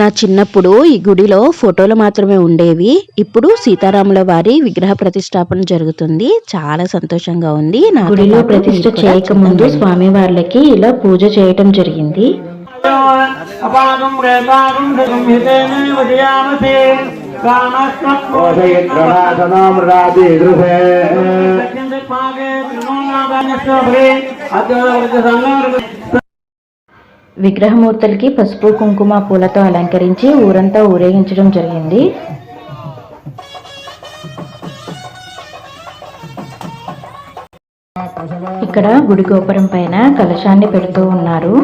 నా చిన్నప్పుడు ఈ గుడిలో ఫోటోలు మాత్రమే ఉండేవి. ఇప్పుడు సీతారాముల వారి విగ్రహ ప్రతిష్టాపన జరుగుతుంది. చాలా సంతోషంగా ఉంది. నాతో గుడిలో కూడా చేయకముందు. స్వామి వార్లకి ఇలా పూజ చేయటం జరిగింది. విగ్రహమూర్తులకి పసుపు కుంకుమ పూలతో అలంకరించి ఊరంతా ఊరేగించడం జరిగింది. ఇక్కడ గుడి గోపురం పైన కలశాన్ని పెడుతూ ఉన్నారు.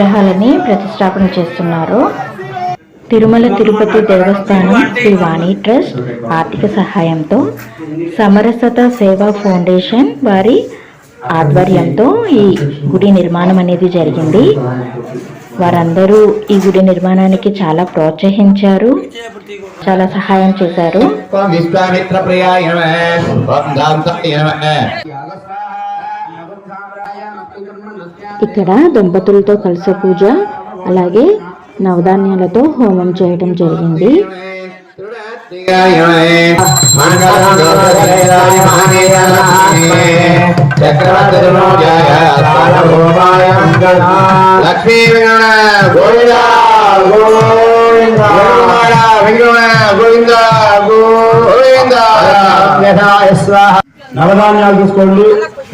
విగ్రహాలని ప్రతిష్టాపన చేస్తున్నారు. తిరుమల తిరుపతి దేవస్థానం శ్రీ వాణి ట్రస్ట్ ఆర్థిక సహాయంతో సమరసత సేవా ఫౌండేషన్ వారి ఆధ్వర్యంతో ఈ గుడి నిర్మాణం అనేది జరిగింది. వారందరూ ఈ గుడి నిర్మాణానికి చాలా ప్రోత్సహించారు. చాలా సహాయం చేశారు. ఇక్కడ దంపతులతో కలిసి పూజ అలాగే నవధాన్యాలతో హోమం చేయటం జరిగింది. లక్ష్మీ గోవింద గోవింద గోవింద గోవింద స్వాహ నవధాన్యాలు తీసుకోండి.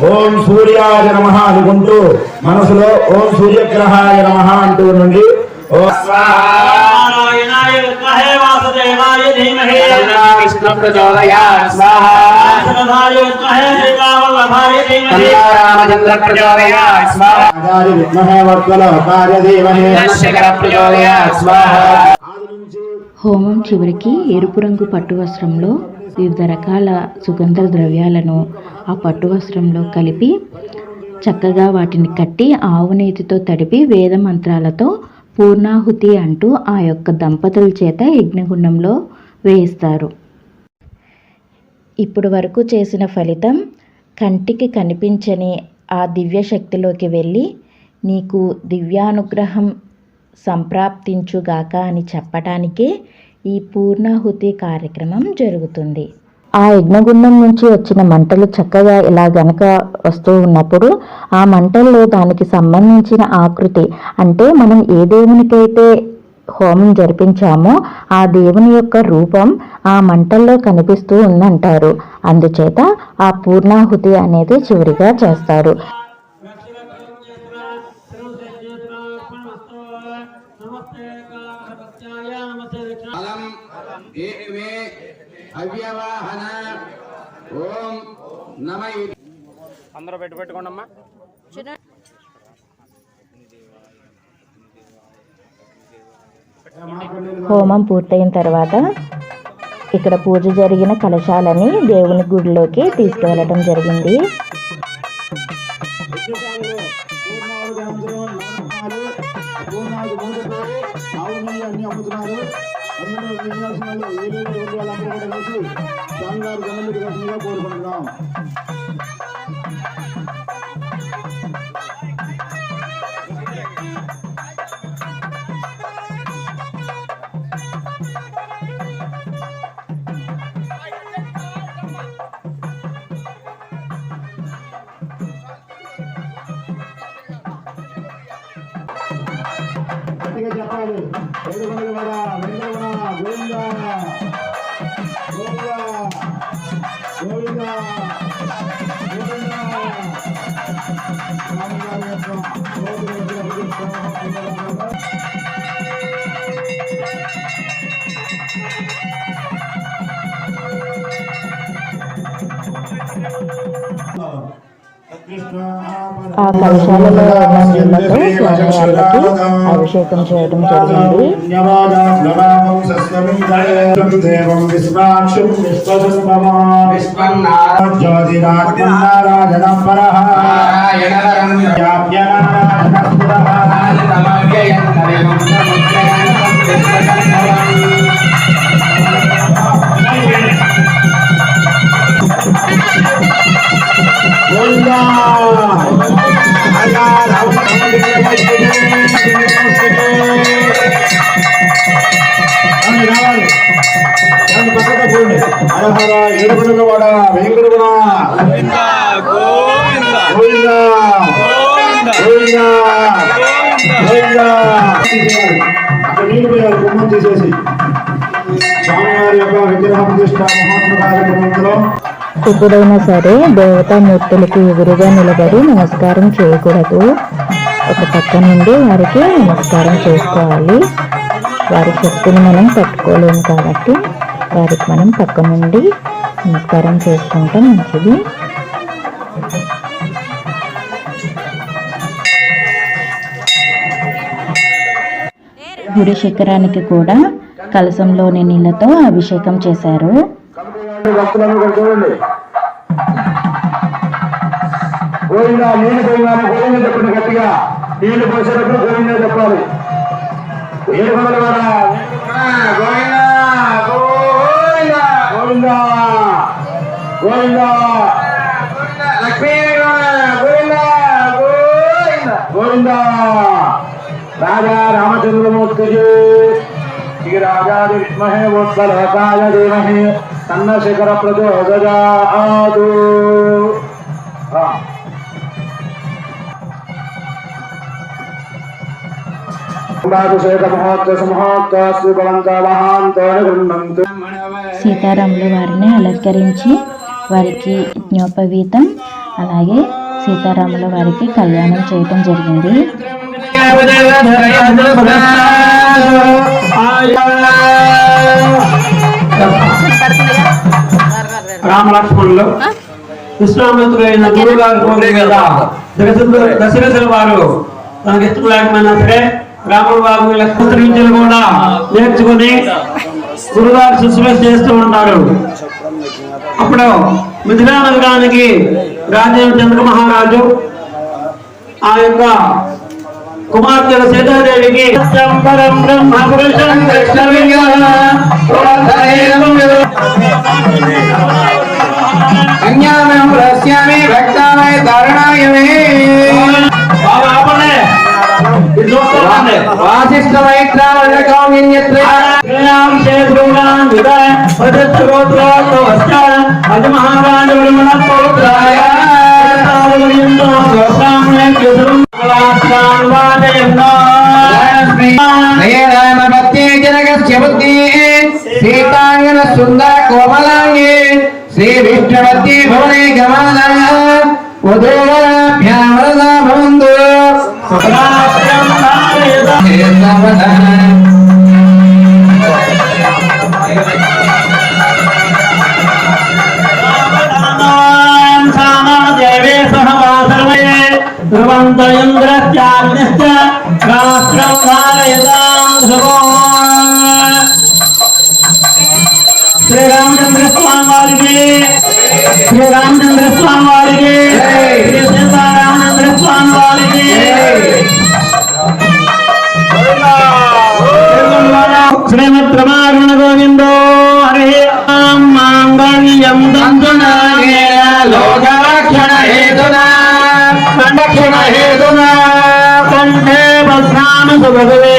ఓం సూర్యాయ నమ అనుకుంటూ మనసులో ఓం సూర్యగ్రహాయ నమ అంటూ ఉండండి. హోమం చివరికి ఎరుపు రంగు పట్టు వస్త్రంలో వివిధ రకాల సుగంధ ద్రవ్యాలను ఆ పట్టు వస్త్రంలో కలిపి చక్కగా వాటిని కట్టి ఆవు నీతితో తడిపి వేద మంత్రాలతో పూర్ణాహుతి అంటూ ఆ యొక్క దంపతుల చేత యజ్ఞగుండంలో వేయిస్తారు. ఇప్పుడు వరకు చేసిన ఫలితం కంటికి కనిపించని ఆ దివ్య శక్తిలోకి వెళ్ళి నీకు దివ్యానుగ్రహం సంప్రాప్తించుగాక అని చెప్పటానికే ఈ పూర్ణాహుతి కార్యక్రమం జరుగుతుంది. ఆ యజ్ఞగుండం నుంచి వచ్చిన మంటలు చక్కగా ఇలా గనక వస్తూ ఉన్నప్పుడు ఆ మంటల్లో దానికి సంబంధించిన ఆకృతి అంటే మనం ఏ దేవునికైతే హోమం జరిపించామో ఆ దేవుని యొక్క రూపం ఆ మంటల్లో కనిపిస్తూ ఉందంటారు. అందుచేత ఆ పూర్ణాహుతి అనేది చివరిగా చేస్తారు. అలం ఏమే అవ్యవాహన ఓం నమ అందరూ పెట్టి పెట్టుకోండి అమ్మా హోమం పూర్తయిన తర్వాత ఇక్కడ పూజ జరిగిన కలశాలని దేవుని గుడిలోకి తీసుకువెళ్ళడం జరిగింది. కోరుకుంటున్నాం. Krishna. ఆ కలశాలలో ఉన్న నీళ్ళతో స్వామివార్లకి అభిషేకం చేయడం జరిగింది. దేవం ఏడుగుడుగు వాడ వెంకటగుణ గోవింద. గోవింద. గోవింద. తీసేయాలి. అక్కడ నీళ్ళు పోయారు కుమ్మం తీసేసి. స్వామివారి యొక్క విగ్రహ ప్రతిష్ట మహోత్సవ కార్యక్రమంలో. ఎప్పుడైనా సరే దేవతామూర్తులకు ఎదురుగా నిలబడి నమస్కారం చేయకూడదు. ఒక పక్క నుండి వారికి నమస్కారం చేసుకోవాలి. వారి శక్తిని మనం పట్టుకోలేము కాబట్టి వారికి మనం పక్క నుండి నమస్కారం చేసుకుంటే మంచిది. గుడి శిఖరానికి కూడా కలసంలోని నీళ్ళతో అభిషేకం చేశారు. నీళ్ళు పోయినా గోవింద చెప్పండి గట్టిగా. నీళ్ళు పోసేటప్పుడు గోవింద చెప్పాలి. ఏడు వందల గోవింద గోవింద గోవింద లక్ష్మీ గోవింద గోవింద గోవింద రాజా రామచంద్రమూర్తికి శ్రీ రాజాది విద్మహే వోత్సలకాయ ధీమహి తన్న శిఖర ప్రచోదయాదు ఆ. కుంభాభిషేక మహోత్సవ మహోత్సవ భవంత మహాంతో గృహంతు సీతారాములు వారిని అలంకరించి వారికి జ్ఞాపవీతం అలాగే సీతారాముల వారికి కళ్యాణం చేయటం జరిగింది. రామలక్ష్మణులు. గురువు గారు దశరథుడు దశరథుల వారు తనకి లేకపోయినా సరే రాముడు బాబు కూడా నేర్చుకుని గురుగారు శుశ్రూష చేస్తూ ఉంటారు. అప్పుడు మిథిలా నగరానికి రాజేంద్ర చంద్ర మహారాజు ఆ యొక్క కుమార్తెల సీతాదేవికి శంకరం బ్రహ్మ పురుషం సంజ్ఞానం రస్యామి భక్తామయ ధారణాయ మే వాసిష్ఠ మైత్రావణకౌన్యత్ర జనకస్య బుద్ధి సీతాంగన సుందర కోమలాంగే శ్రీ విష్ణువతి భవనే గమన వధూవరాభ్యామరద భవంతు ధ్రువంత ధారయతాం ధ్రువో శ్రీరామచంద్ర స్వామి వారికి శ్రీరామచంద్ర స్వామి వారికి శ్రీ సీతారామచంద్ర స్వామి వారికి శ్రీమద్ రమారమణ గోవిందో హరి మాంగళ్యం దంతునాగేయ లోకరక్షణ హేతునా సంరక్షణ హేతునా కంఠే బధ్నామ సుభగవే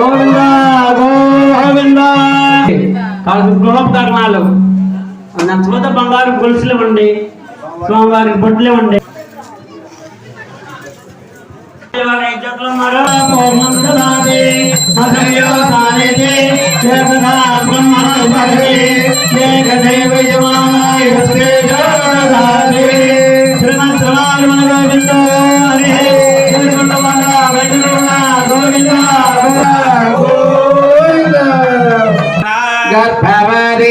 గోవిందా గోవిందా. కాదు గృహోపకరణాలు. బంగారు గొలుసులు ఇవ్వండి. స్వామివారికి బొట్లు ఇవ్వండి. బ్రహ్మ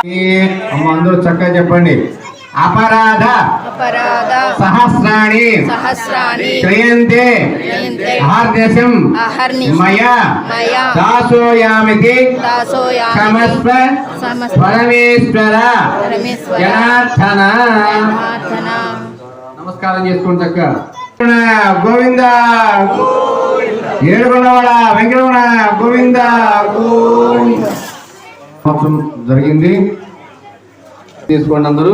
అందరూ చక్కగా చెప్పండి. అపరాధ అపరాధ సహస్రాణి సహస్రాణి క్రయంతే అహర్నిశం మయా మయా దాసోయామితి సమస్త పరమేశ్వర జనార్థన జనార్థన నమస్కారం చేసుకోండి చక్క గోవింద. ఏడుగుండవాడ వెంకటవాడ గోవింద గోవింద. సంవత్సరం జరిగింది. తీసుకోండి అందరూ.